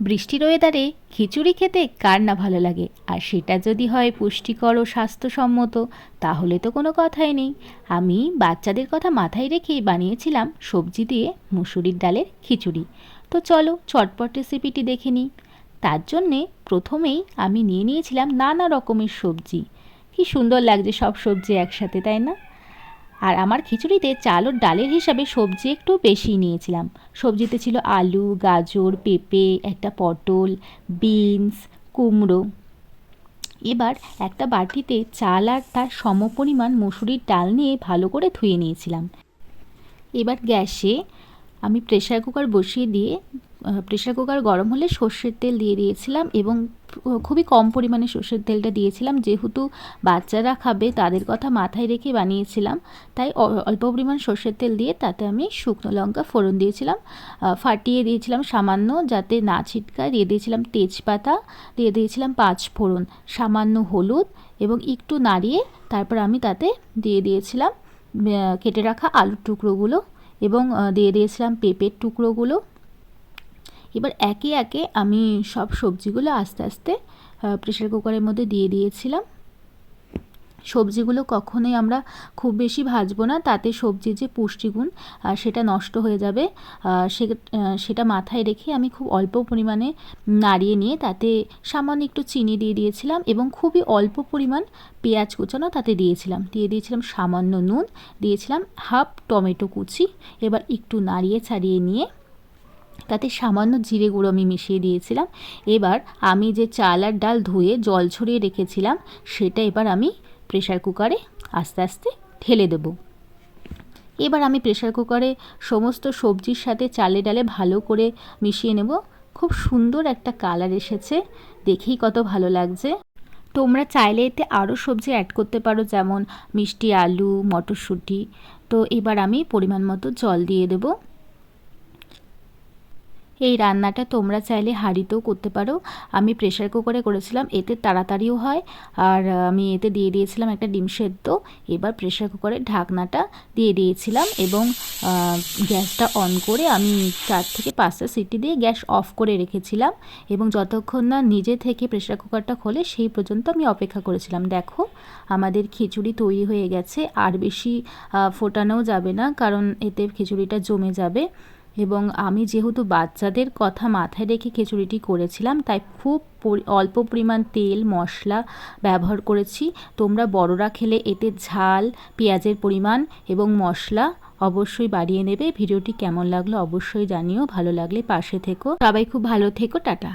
বৃষ্টির ওয়েদারে খিচুড়ি খেতে কার না ভালো লাগে? আর সেটা যদি হয় পুষ্টিকর ও স্বাস্থ্যসম্মত, তাহলে তো কোনো কথাই নেই। আমি বাচ্চাদের কথা মাথায় রেখেই বানিয়েছিলাম সবজি দিয়ে মুসুরির ডালের খিচুড়ি। তো চলো চটপট রেসিপিটি দেখে নিই। তার জন্যে প্রথমেই আমি নিয়ে নিয়েছিলাম নানা রকমের সবজি। কি সুন্দর লাগছে সব সবজি একসাথে, তাই না? আর আমার খিচুড়িতে চাল ও ডালের হিসাবে সবজি একটু বেশি নিয়েছিলাম। সবজিতে ছিল আলু, গাজর, পেঁপে, একটা পটল, বিনস, কুমড়ো। এবার একটা বাটিতে চাল আর তার সমপরিমাণ মুসুরির ডাল নিয়ে ভালো করে ধুয়ে নিয়েছিলাম। এবার গ্যাসে আমি প্রেশার কুকার বসিয়ে দিয়ে প্রেশার কুকার গরম হলে সর্ষের তেল দিয়ে দিয়েছিলাম এবং খুবই কম পরিমাণে সর্ষের তেলটা দিয়েছিলাম। যেহেতু বাচ্চারা খাবে, তাদের কথা মাথায় রেখে বানিয়েছিলাম। তাই অল্প পরিমাণ সর্ষের তেল দিয়ে তাতে আমি শুকনো লঙ্কা ফোড়ন দিয়েছিলাম। ফাটিয়ে দিয়েছিলাম সামান্য যাতে না ছিটকায়। দিয়ে দিয়েছিলাম তেজপাতা, দিয়ে দিয়েছিলাম পাঁচ ফোড়ন। সামান্য হলুদ এবং একটু নাড়িয়ে তারপর আমি তাতে দিয়ে দিয়েছিলাম কেটে রাখা আলুর টুকরোগুলো এবং দিয়ে দিয়েছিলাম পেঁপের টুকরোগুলো। এবার একে একে আমি সব সবজিগুলো আস্তে আস্তে প্রেশার কুকারের মধ্যে দিয়ে দিয়েছিলাম। সবজিগুলো কখনোই আমরা খুব বেশি ভাজবো না, তাতে সবজির যে পুষ্টিগুণ সেটা নষ্ট হয়ে যাবে। সেটা মাথায় রেখে আমি খুব অল্প পরিমাণে নাড়িয়ে নিয়ে তাতে সামান্য একটু চিনি দিয়ে দিয়েছিলাম এবং খুবই অল্প পরিমাণ পেঁয়াজ কুচানো তাতে দিয়েছিলাম। দিয়ে দিয়েছিলাম সামান্য নুন, দিয়েছিলাম হাফ টমেটো কুচি। এবার একটু নাড়িয়ে ছাড়িয়ে নিয়ে তাতে সামান্য জিরে গুঁড়ো আমি মিশিয়ে দিয়েছিলাম। এবার আমি যে চাল আর ডাল ধুয়ে জল ছড়িয়ে রেখেছিলাম, সেটা এবার আমি প্রেশার কুকারে আস্তে আস্তে ঢেলে দেবো। এবার আমি প্রেশার কুকারে সমস্ত সবজির সাথে চালে ডালে ভালো করে মিশিয়ে নেব। খুব সুন্দর একটা কালার এসেছে, দেখেই কত ভালো লাগছে। তোমরা চাইলে এতে আরও সবজি অ্যাড করতে পারো, যেমন মিষ্টি, আলু, মটরশুঁটি। তো এবার আমি পরিমাণ মতো জল দিয়ে দেবো। এই রান্নাটা তোমরা চাইলে হাঁড়িতেও করতে পারো। আমি প্রেশার কুকারে করেছিলাম, এতে তাড়াতাড়িও হয়। আর আমি এতে দিয়ে দিয়েছিলাম একটা ডিম সেদ্ধ। এবার প্রেশার কুকারের ঢাকনাটা দিয়ে দিয়েছিলাম এবং গ্যাসটা অন করে আমি চার থেকে পাঁচটা সিটি দিয়ে গ্যাস অফ করে রেখেছিলাম এবং যতক্ষণ না নিজে থেকে প্রেশার কুকারটা খোলে সেই পর্যন্ত আমি অপেক্ষা করেছিলাম। দেখো, আমাদের খিচুড়ি তৈরি হয়ে গেছে। আর বেশি ফোটানোও যাবে না কারণ এতে খিচুড়িটা জমে যাবে। এবং আমি যেহেতু বাচ্চাদের কথা মাথায় রেখে খিচুড়িটি করেছিলাম, তাই খুব অল্প পরিমাণ তেল, মশলা ব্যবহার করেছি। তোমরা বড়রা খেলে এতে ঝাল, পেঁয়াজের পরিমাণ এবং মশলা অবশ্যই বাড়িয়ে নেবে। ভিডিওটি কেমন লাগল অবশ্যই জানিও, ভালো লাগলে পাশে থেকো। সবাই খুব ভালো থেকো, টাটা।